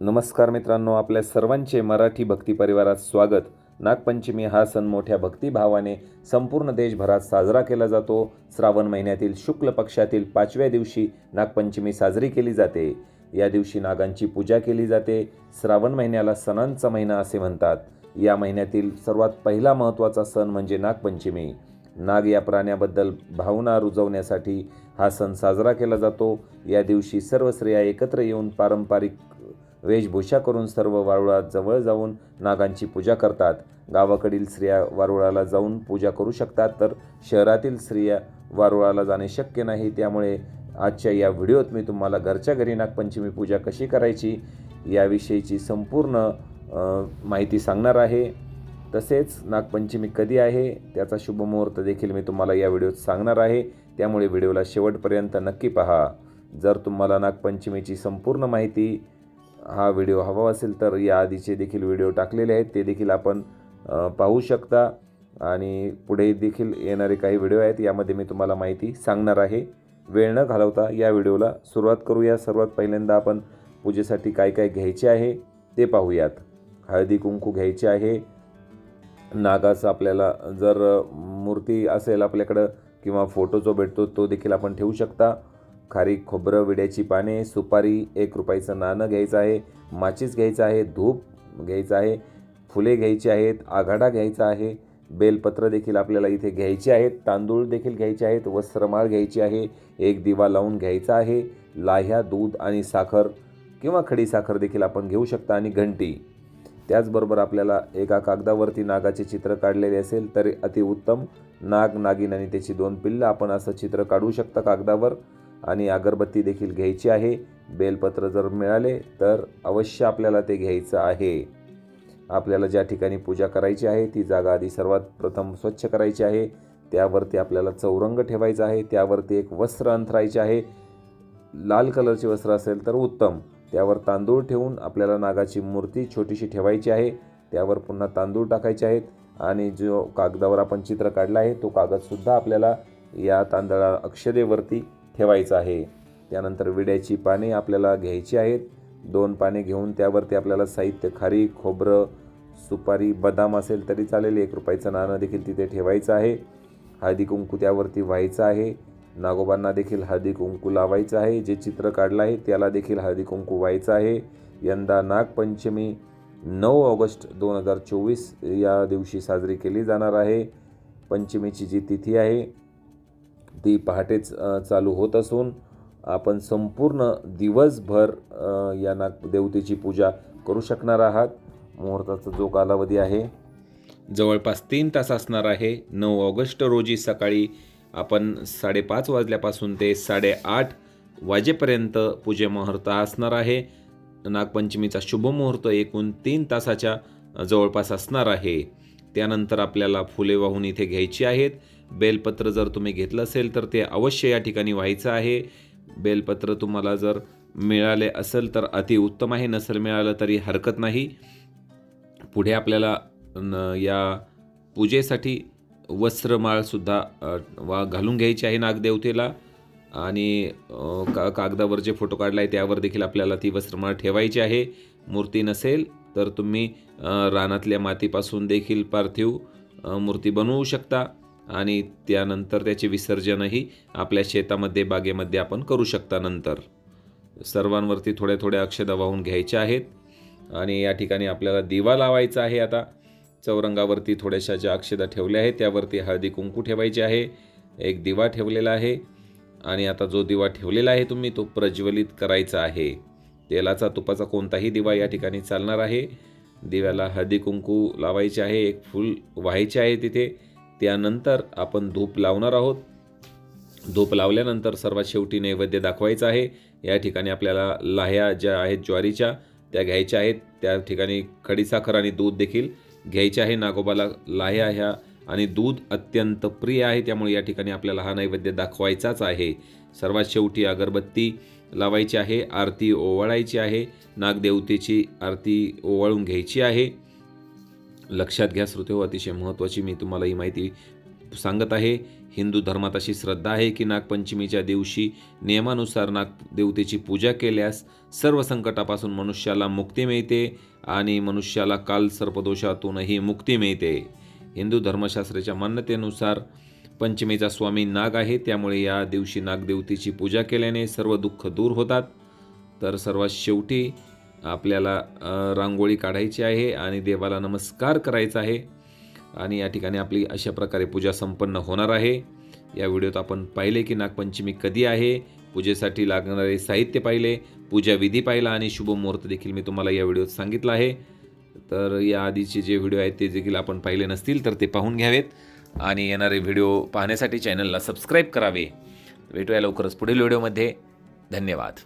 नमस्कार मित्रांनो आपल्या सर्वांचे मराठी भक्ती परिवारात स्वागत. नागपंचमी हा सण मोठ्या भक्तिभावाने संपूर्ण देशभरात साजरा केला जातो. श्रावण महिन्यातील शुक्ल पक्षातील पाचव्या दिवशी नागपंचमी साजरी केली जाते. या दिवशी नागांची पूजा केली जाते. श्रावण महिन्याला सणांचा महिना असे म्हणतात. या महिन्यातील सर्वात पहिला महत्त्वाचा सण म्हणजे नागपंचमी. नाग या प्राण्याबद्दल भावना रुजवण्यासाठी हा सण साजरा केला जातो. या दिवशी सर्व स्त्रिया एकत्र येऊन पारंपरिक वेशभूषा करून सर्व वारुळात जवळ जाऊन नागांची पूजा करतात. गावाकडील स्त्रिया वारुळाला जाऊन पूजा करू शकतात तर शहरातील स्त्रिया वारुळाला जाणे शक्य नाही. त्यामुळे आजच्या या व्हिडिओत मी तुम्हाला घरच्या घरी नागपंचमी पूजा कशी करायची याविषयीची संपूर्ण माहिती सांगणार आहे. तसेच नागपंचमी कधी आहे त्याचा शुभमुहूर्त देखील मी तुम्हाला या व्हिडिओत सांगणार आहे. त्यामुळे व्हिडिओला शेवटपर्यंत नक्की पहा. जर तुम्हाला नागपंचमीची संपूर्ण माहिती हा व्हिडिओ हवा असेल तर या आधीचे देखील व्हिडिओ टाकलेले आहेत. ते देखील आपण पाहू शकता. आणि पुढे देखील येणारे काही व्हिडिओ आहेत यामध्ये मी तुम्हाला माहिती सांगणार आहे. वेळ न घालवता या व्हिडिओला सुरुवात करूया. सर्वात पहिल्यांदा आपण पूजेसाठी काय काय घ्यायचे आहे ते पाहूयात. हळदी कुंकू घ्यायचे आहे. नागाचं आपल्याला जर मूर्ती असेल आपल्याकडं किंवा फोटो जो भेटतो तो देखील आपण ठेवू शकता. खारी खोबरं विड्याची पाने सुपारी एक रुपयाचं नाणं घ्यायचं आहे माचीस घ्यायचं आहे धूप घ्यायचं आहे फुले घ्यायची आहेत आघाडा घ्यायचा आहे बेलपत्र देखील आपल्याला इथे घ्यायचे आहेत तांदूळ देखील घ्यायचे आहेत वस्त्रमाळ घ्यायची आहे एक दिवा लावून घ्यायचा आहे लाह्या दूध आणि साखर किंवा खडी साखर देखील आपण घेऊ शकता आणि घंटी. त्याचबरोबर आपल्याला एका कागदावरती नागाचे चित्र काढलेले असेल तर अतिउत्तम नाग नागिन आणि त्याची दोन पिल्लं आपण असं चित्र काढू शकता कागदावर. आणि अगरबत्ती देखील घ्यायची आहे. बेलपत्र जर मिळाले तर अवश्य आपल्याला ते घ्यायचं आहे. आपल्याला ज्या ठिकाणी पूजा करायची आहे ती जागा आधी सर्वात प्रथम स्वच्छ करायची आहे. त्यावरती आपल्याला चौरंग ठेवायचा आहे. त्यावरती एक वस्त्र अंथरायचे आहे. लाल कलरचे वस्त्र असेल तर उत्तम. त्यावर तांदूळ ठेवून आपल्याला नागाची मूर्ती छोटीशी ठेवायची आहे. त्यावर पुन्हा तांदूळ टाकायचे आहेत आणि जो कागदावर आपण चित्र काढला आहे तो कागदसुद्धा आपल्याला या तांदळा अक्षदेवरती ठेवायचं आहे. त्यानंतर विड्याची पाने आपल्याला घ्यायची आहेत. दोन पाने घेऊन त्यावरती आपल्याला साहित्य खारी खोबरं सुपारी बदाम असेल तरी चालेल. एक रुपयाचं नाणं देखील तिथे ठेवायचं आहे. हळदी कुंकू त्यावरती व्हायचं आहे. नागोबांना देखील हळदी कुंकू लावायचं आहे. जे चित्र काढलं आहे त्याला देखील हळदी कुंकू व्हायचं आहे. यंदा नागपंचमी नऊ ऑगस्ट दोन हजार चोवीस या दिवशी साजरी केली जाणार आहे. पंचमीची जी तिथी आहे ती पहाटेच चालू होत असून आपण संपूर्ण दिवसभर या नाग देवतेची पूजा करू शकणार आहात. मुहूर्ताचा जो कालावधी आहे जवळपास तीन तास असणार आहे. नऊ ऑगस्ट रोजी सकाळी आपण साडेपाच वाजल्यापासून ते साडेआठ वाजेपर्यंत पूजे मुहूर्त असणार आहे. नागपंचमीचा शुभ मुहूर्त एकूण तीन तासाच्या जवळपास असणार आहे. त्यानंतर आपल्याला फुले वाहून इथे घ्यायची आहेत. बेलपत्र जर तुम्ही घेतलं असेल तर ते अवश्य या ठिकाणी व्हायचं आहे. बेलपत्र तुम्हाला जर मिळाले असेल तर अतिउत्तम आहे नसेल मिळालं तरी हरकत नाही. पुढे आपल्याला न या पूजेसाठी वस्त्रमाळसुद्धा वा घालून घ्यायची आहे नागदेवतेला. आणि का कागदावर जे फोटो काढला आहे त्यावर देखील आपल्याला ती वस्त्रमाळ ठेवायची आहे. मूर्ती नसेल तर तुम्ही रानातल्या मातीपासून देखील पार्थिव मूर्ती बनवू शकता. आणि त्यानंतर त्याचे विसर्जनही आपल्या शेतामध्ये बागेमध्ये आपण करू शकता नंतर. सर्वांवरती थोड्या थोड्या अक्षदा वाहून घ्यायच्या आहेत. आणि या ठिकाणी आपल्याला दिवा लावायचा आहे आता. चौरंगावरती थोड्याशा ज्या अक्षदा ठेवल्या आहेत त्यावरती हळदी कुंकू ठेवायचे आहे. एक दिवा ठेवलेला आहे. आणि आता जो दिवा ठेवलेला आहे तुम्ही तो प्रज्वलित करायचा आहे. तेलाचा तुपाचा कोणताही दिवा या ठिकाणी चालणार आहे. दिव्याला हळदी कुंकू लावायचे आहे. एक फूल व्हायचे आहे तिथे. त्यानंतर आपण धूप लावणार आहोत. धूप लावल्यानंतर सर्वात शेवटी नैवेद्य दाखवायचा आहे. या ठिकाणी आपल्याला लाह्या ज्या आहेत ज्वारीच्या त्या घ्यायच्या आहेत. त्या ठिकाणी खडीसाखर आणि दूध देखील घ्यायचे आहे. नागोबाला लाह्या ह्या आणि दूध अत्यंत प्रिय आहे. त्यामुळे या ठिकाणी आपल्याला हा नैवेद्य दाखवायचाच आहे. सर्वात शेवटी अगरबत्ती लावायची आहे. आरती ओवाळायची आहे. नागदेवतेची आरती ओवाळून घ्यायची आहे. लक्षात घ्या श्रोते अतिशय महत्त्वाची मी तुम्हाला ही माहिती सांगत आहे. हिंदू धर्मात अशी श्रद्धा आहे की नागपंचमीच्या दिवशी नियमानुसार नागदेवतेची पूजा केल्यास सर्व संकटापासून मनुष्याला मुक्ती मिळते आणि मनुष्याला काल सर्पदोषातूनही मुक्ती मिळते. हिंदू धर्मशास्त्राच्या मान्यतेनुसार पंचमीचा स्वामी नाग आहे. त्यामुळे या दिवशी नागदेवतेची पूजा केल्याने सर्व दुःख दूर होतात. तर सर्वात शेवटी आपल्याला रांगोळी काढायची आहे आणि देवाला नमस्कार करायचा आहे. आणि या ठिकाणी आपली अशा प्रकारे पूजा संपन्न होणार आहे. या व्हिडिओत आपण पाहिले की नागपंचमी कधी आहे? पूजेसाठी लागणारे साहित्य पाहिले पूजा विधी पाहिला आणि शुभ मुहूर्त देखील मी तुम्हाला या व्हिडिओत सांगितलं आहे. तर या आधीचे जे व्हिडिओ आहेत ते देखील आपण पाहिले नसतील तर ते पाहून घ्यावेत. आणि येणारे व्हिडिओ पाहण्यासाठी चॅनलला सबस्क्राईब करावे. भेटूया लवकरच पुढील व्हिडिओमध्ये. धन्यवाद.